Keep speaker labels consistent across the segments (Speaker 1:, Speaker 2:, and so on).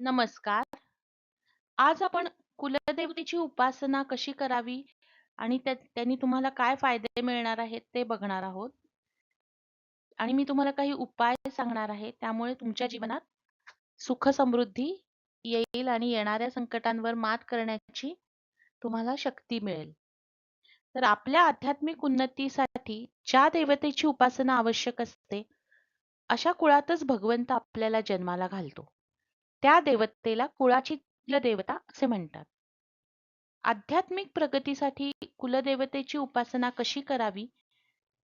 Speaker 1: नमस्कार. आज आपण कुलदेवतेची उपासना कशी करावी आणि त्या त्यांनी तुम्हाला काय फायदे मिळणार आहेत ते बघणार आहोत. आणि मी तुम्हाला काही उपाय सांगणार आहे. त्यामुळे तुमच्या जीवनात सुख समृद्धी येईल आणि येणाऱ्या संकटांवर मात करण्याची तुम्हाला शक्ती मिळेल. तर आपल्या आध्यात्मिक उन्नतीसाठी ज्या देवतेची उपासना आवश्यक असते, अशा कुळातच भगवंत आपल्याला जन्माला घालतो. त्या देवतेला कुळाची कुलदेवता असे म्हणतात. आध्यात्मिक प्रगतीसाठी कुलदेवतेची उपासना कशी करावी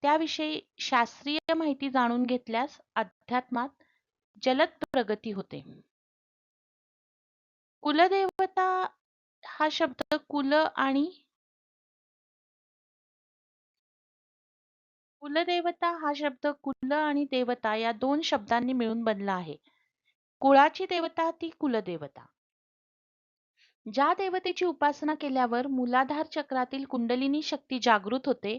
Speaker 1: त्याविषयी शास्त्रीय माहिती जाणून घेतल्यास अध्यात्मात जलद प्रगती होते. कुलदेवता हा शब्द कुल आणि कुलदेवता हा शब्द कुल आणि देवता या दोन शब्दांनी मिळून बनला आहे. कुळाची देवता ती कुलदेवता. ज्या देवतेची उपासना केल्यावर मूलाधार चक्रातील कुंडलिनी शक्ती जागृत होते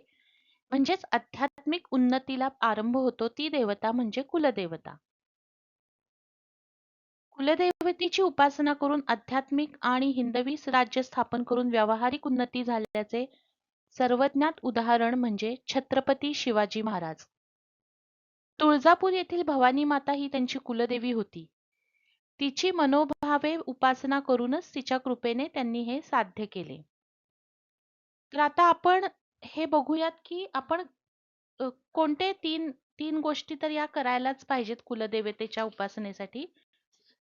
Speaker 1: म्हणजेच आध्यात्मिक उन्नतीला आरंभ होतो ती देवता म्हणजे कुलदेवता. कुलदेवतेची उपासना करून आध्यात्मिक आणि हिंदवी राज्य स्थापन करून व्यावहारिक उन्नती झाल्याचे सर्वज्ञात उदाहरण म्हणजे छत्रपती शिवाजी महाराज. तुळजापूर येथील भवानी माता ही त्यांची कुलदेवी होती. तिची मनोभावे उपासना करूनच तिच्या कृपेने त्यांनी हे साध्य केले. तर आता आपण हे बघूयात की आपण कोणते तीन तीन गोष्टी तर या करायलाच पाहिजेत कुलदेवतेच्या उपासनेसाठी.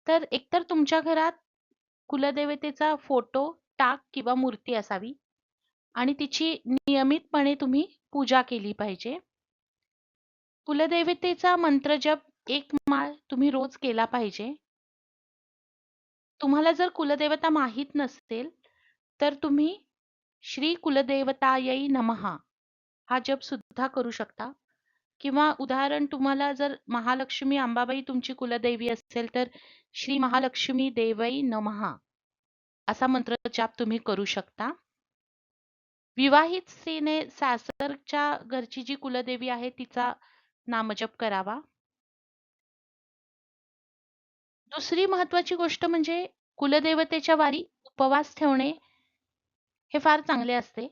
Speaker 1: तर एकतर तुमच्या घरात कुलदेवतेचा फोटो, टाक किंवा मूर्ती असावी आणि तिची नियमितपणे तुम्ही पूजा केली पाहिजे. कुलदेवतेचा मंत्रजप एक माळ तुम्ही रोज केला पाहिजे. तुम्हाला जर कुलदेवता माहीत नसेल, तर तुम्ही श्री कुलदेवतायै नमः हा जप सुद्धा करू शकता. किंवा उदाहरण तुम्हाला जर महालक्ष्मी अंबाबाई तुमची कुलदेवी असेल, तर श्री महालक्ष्मी देवई नमः असा मंत्रजाप तुम्ही करू शकता. विवाहित स्त्रीने सासरच्या घरची जी कुलदेवी आहे तिचा नामजप करावा. दुसरी महत्वाची गोष्ट म्हणजे कुलदेवतेच्या वारी उपवास ठेवणे हे फार चांगले असते.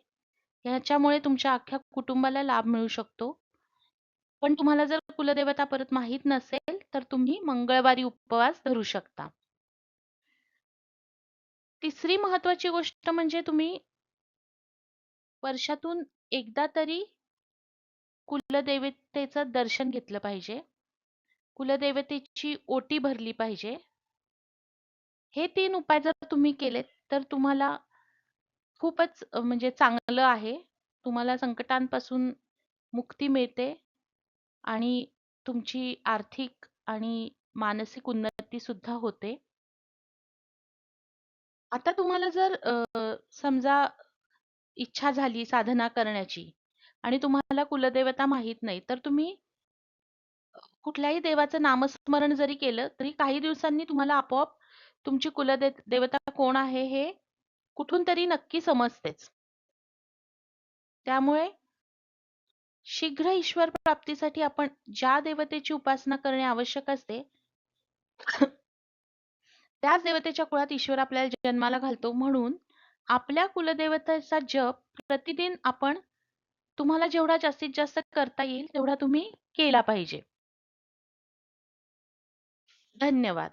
Speaker 1: ह्याच्यामुळे तुमच्या अख्ख्या कुटुंबाला लाभ मिळू शकतो. पण तुम्हाला जर कुलदेवता परत माहीत नसेल, तर तुम्ही मंगळवारी उपवास धरू शकता. तिसरी महत्वाची गोष्ट म्हणजे तुम्ही वर्षातून एकदा तरी कुलदेवतेचं दर्शन घेतलं पाहिजे. कुलदेवतेची ओटी भरली पाहिजे. हे तीन उपाय जर तुम्ही केलेत, तर तुम्हाला खूपच म्हणजे चांगलं आहे. तुम्हाला संकटांपासून मुक्ती मिळते आणि तुमची आर्थिक आणि मानसिक उन्नती सुद्धा होते. आता तुम्हाला जर समजा इच्छा झाली साधना करण्याची आणि तुम्हाला कुलदेवता माहीत नाही, तर तुम्ही कुठल्याही देवाचं नामस्मरण जरी केलं, तरी काही दिवसांनी तुम्हाला आपोआप तुमची कुलदे देवता कोण आहे हे कुठून तरी नक्की समजतेच. त्यामुळे शीघ्र ईश्वर प्राप्तीसाठी आपण ज्या देवतेची उपासना करणे आवश्यक असते, त्याच देवतेच्या कुळात ईश्वर आपल्याला जन्माला घालतो. म्हणून आपल्या कुलदेवतेचा जप प्रतिदिन आपण तुम्हाला जेवढा जास्तीत जास्त करता येईल तेवढा तुम्ही केला पाहिजे. धन्यवाद.